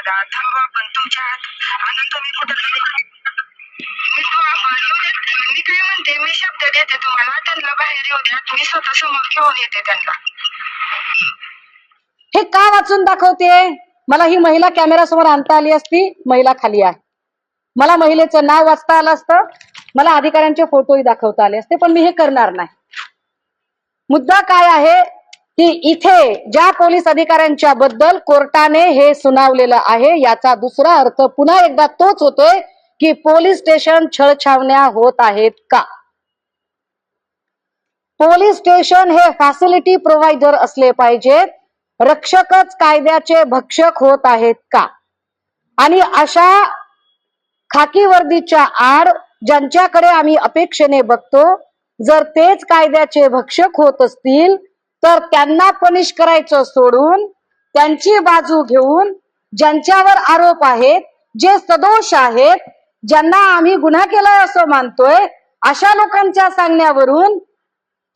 दादा थांबा पण तुमच्या हात. अनंत मी कुठं गेले मी मी काय म्हणते मी शब्द देते तुम्हाला. त्यांना बाहेर येऊ द्या. तुम्ही स्वतः समोर घेऊन येते त्यांना. हे का वाचून दाखवते? मला ही महिला कॅमेरा समोर आणता आली असती महिला खाली आहे. मला महिलेचं नाव वाचता आलं असतं मला अधिकाऱ्यांचे फोटोही दाखवता आले असते पण मी हे करणार नाही. मुद्दा काय आहे? की इथे ज्या पोलीस अधिकाऱ्यांच्या बद्दल कोर्टाने हे सुनावलेलं आहे याचा दुसरा अर्थ पुन्हा एकदा तोच होतोय की पोलीस स्टेशन छळछावण्या होत आहेत का? पोलीस स्टेशन हे फॅसिलिटी प्रोव्हायडर असले पाहिजेत रक्षकच कायद्याचे भक्षक होत आहेत का? आणि अशा खाकी वर्दीच्या आड ज्यांच्याकडे आम्ही अपेक्षेने बघतो जर तेच कायद्याचे भक्षक होत असतील तर त्यांना पनिश करायचं सोडून त्यांची बाजू घेऊन ज्यांच्यावर आरोप आहेत जे सदोष आहेत ज्यांना आम्ही गुन्हा केलाय असं मानतोय अशा लोकांच्या सांगण्यावरून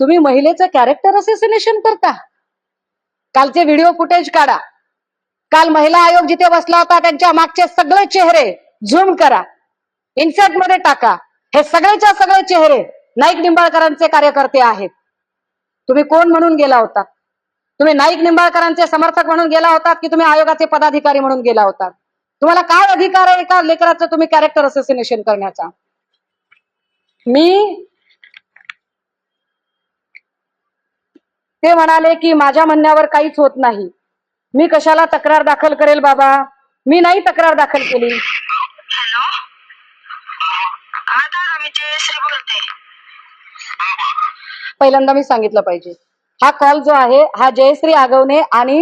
तुम्ही महिलेचं कॅरेक्टर असेसिनेशन करता. कालचे व्हिडिओ फुटेज काढा. काल महिला आयोग जिथे बसला होता त्यांच्या मागचे सगळे चेहरे झूम करा. इन्सर्टमध्ये टाका. हे सगळेच्या सगळे चेहरे नाईक निंबाळकरांचे कार्यकर्ते आहेत. तुम्ही कोण म्हणून गेला होता? तुम्ही नाईक निंबाळकरांचे समर्थक म्हणून गेला होतात की तुम्ही आयोगाचे पदाधिकारी म्हणून गेला होता? तुम्हाला काय अधिकार आहे एका लेकराचं तुम्ही कॅरेक्टर असोसिएशन करण्याचा? मी ते म्हणाले की माझ्या म्हणण्यावर काहीच होत नाही. मी कशाला तक्रार दाखल करेल बाबा? मी नाही तक्रार दाखल केली. हॅलो? बोलते. पहिल्यांदा मी सांगितलं पाहिजे. हा कॉल जो आहे हा जयश्री आगवणे आणि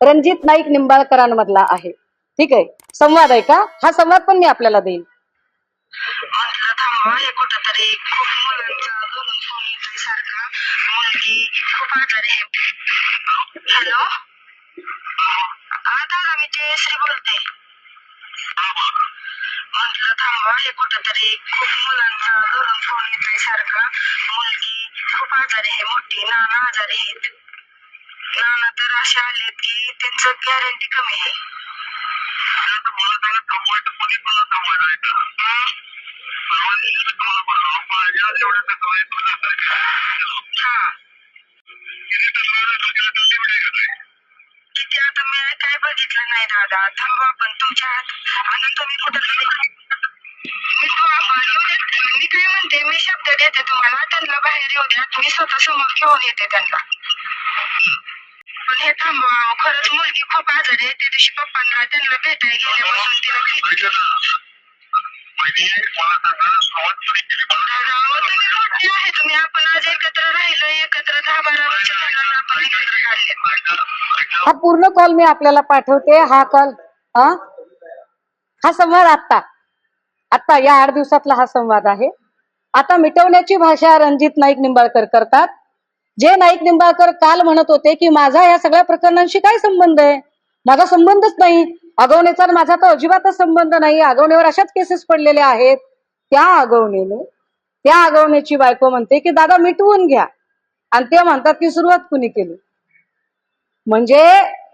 रणजित नाईक निंबाळकरांमधला आहे. ठीक आहे? संवाद आहे का? हा संवाद पण मी आपल्याला देईल म्हटलं थांबा हे कुठंतरी खूप खूप आजारी आहे हॅलो दादा मी जयश्री बोलते. म्हटलं थांबा हे कुठंतरी खूप मुलांचा घरून फोन येतोय सारखा. मुलगी खूप आजारी आहे मोठी नाना आजारी आहेत. नाना तर असे आलेत की त्यांचं गॅरंटी कमी आहे. किती आता मी काय बघितलं नाही दादा. थांबा पण तुमच्या हात. अनंत मी कुठं गेले मी काय म्हणते मी शब्द देते तुम्हाला त्यांना बाहेर येऊ द्या तुम्ही स्वतः समोर घेऊन येते त्यांना. पण हे थांबवा खरंच मुलगी खूप आजारी आहे त्या दिवशी पप्पांना त्यांना भेटायला गेल्यापासून तिला किती दादा, अहो, तुम्ही मोठे आहे तुम्ही आपण आज एकत्र राहिलो एकत्र दहा बारा वर्ष झालं आपण एकत्र राहिले. हा पूर्ण कॉल मी आपल्याला पाठवते हा कॉल हा? हा संवाद आता या आठ दिवसातला हा संवाद आहे. आता मिटवण्याची भाषा रणजित नाईक निंबाळकर करतात. जे नाईक निंबाळकर काल म्हणत होते की माझा या सगळ्या प्रकरणांशी काय संबंध आहे? माझा संबंधच नाही. आगवणीचा माझा तर अजिबातच संबंध नाही. आगवणीवर अशाच केसेस पडलेल्या आहेत. त्या आगवणीने त्या आगवण्याची बायको म्हणते की दादा मिटवून घ्या. आणि ते म्हणतात की सुरुवात कुणी केली? म्हणजे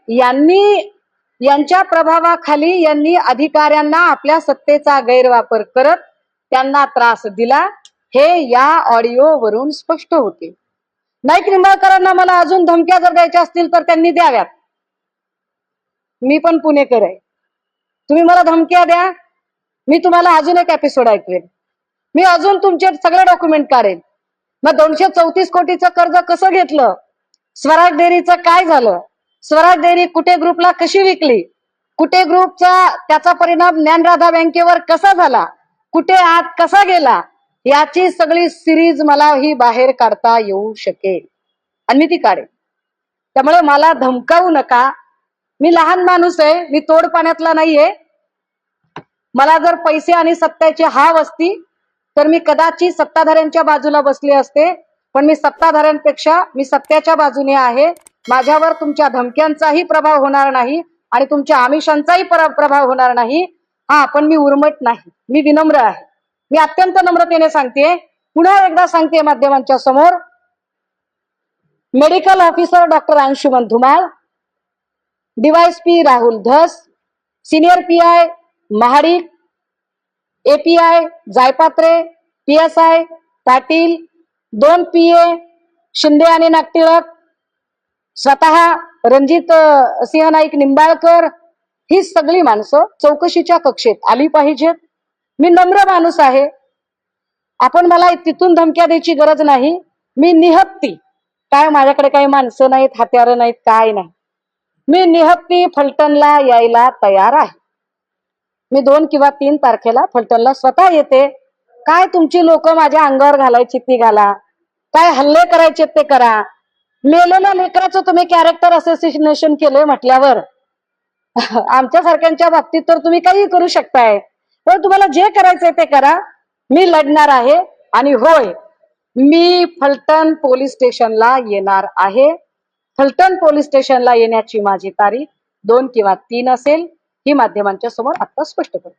यांनी यांच्या प्रभावाखाली यांनी अधिकाऱ्यांना आपल्या सत्तेचा गैरवापर करत त्यांना त्रास दिला. हे या ऑडिओ वरून स्पष्ट होते. नाईक निंबाळकरांना मला अजून धमक्या जर द्यायच्या असतील तर त्यांनी द्याव्यात. मी पण पुणेकर आहे. तुम्ही मला धमक्या द्या. मी तुम्हाला अजून एक एपिसोड ऐकवेन. मी अजून तुमचे सगळे डॉक्युमेंट काढेन. मग दोनशे चौतीस कोटीचं कर्ज कसं घेतलं? स्वराज डेअरीचं काय झालं? स्वराज डेअरी कुठे ग्रुपला कशी विकली? कुठे ग्रुपचा त्याचा परिणाम ज्ञानराधा बँकेवर कसा झाला? कुठे आत कसा गेला? याची सगळी सिरीज मला ही बाहेर काढता येऊ शकेल. आणि मी ती काढेन त्यामुळे मला धमकावू नका. मी लहान माणूस आहे मी तोड पाण्यातला नाहीये. मला जर पैसे आणि सत्तेची हाव असती तर मी कदाचित सत्ताधाऱ्यांच्या बाजूला बसले असते. पण मी सत्ताधाऱ्यांपेक्षा मी सत्याच्या बाजूने आहे. माझ्यावर तुमच्या धमक्यांचाही प्रभाव होणार नाही आणि तुमच्या आमिषांचाही प्रभाव होणार नाही. हा पण मी उर्मट नाही. मी विनम्र आहे. मी अत्यंत नम्रतेने सांगते पुन्हा एकदा सांगते माध्यमांच्या समोर. Medical officer doctor Anshuman Dhumal DYSP Rahul Dhas senior P I Mahadik API Jaypatre P S I Patil दोन पी ए शिंदे आणि नागटिळक स्वतः रणजित सिंह नाईक निंबाळकर ही सगळी माणसं चौकशीच्या कक्षेत आली पाहिजेत. मी नम्र माणूस आहे. आपण मला तिथून धमक्या द्यायची गरज नाही. मी निहत्ती. काय माझ्याकडे काही माणसं नाहीत हत्यारं नाहीत काय नाही. मी निहत्ती फलटणला यायला तयार आहे. मी दोन किंवा तीन तारखेला फलटणला स्वतः येते. काय तुमची लोक माझ्या अंगावर घालायची ती घाला काय हल्ले करायचे ते करा. मेलेल्या लेकराचं तुम्ही कॅरेक्टर असोसिएशन केलंय म्हटल्यावर. आमच्या सारख्यांच्या बाबतीत तर तुम्ही काही करू शकताय. पण तुम्हाला जे करायचंय ते करा. मी लढणार आहे आणि होय मी फलटण पोलीस स्टेशनला येणार आहे. फलटण पोलीस स्टेशनला येण्याची माझी तारीख दोन किंवा तीन असेल. ही माध्यमांच्या समोर आता स्पष्ट करतो.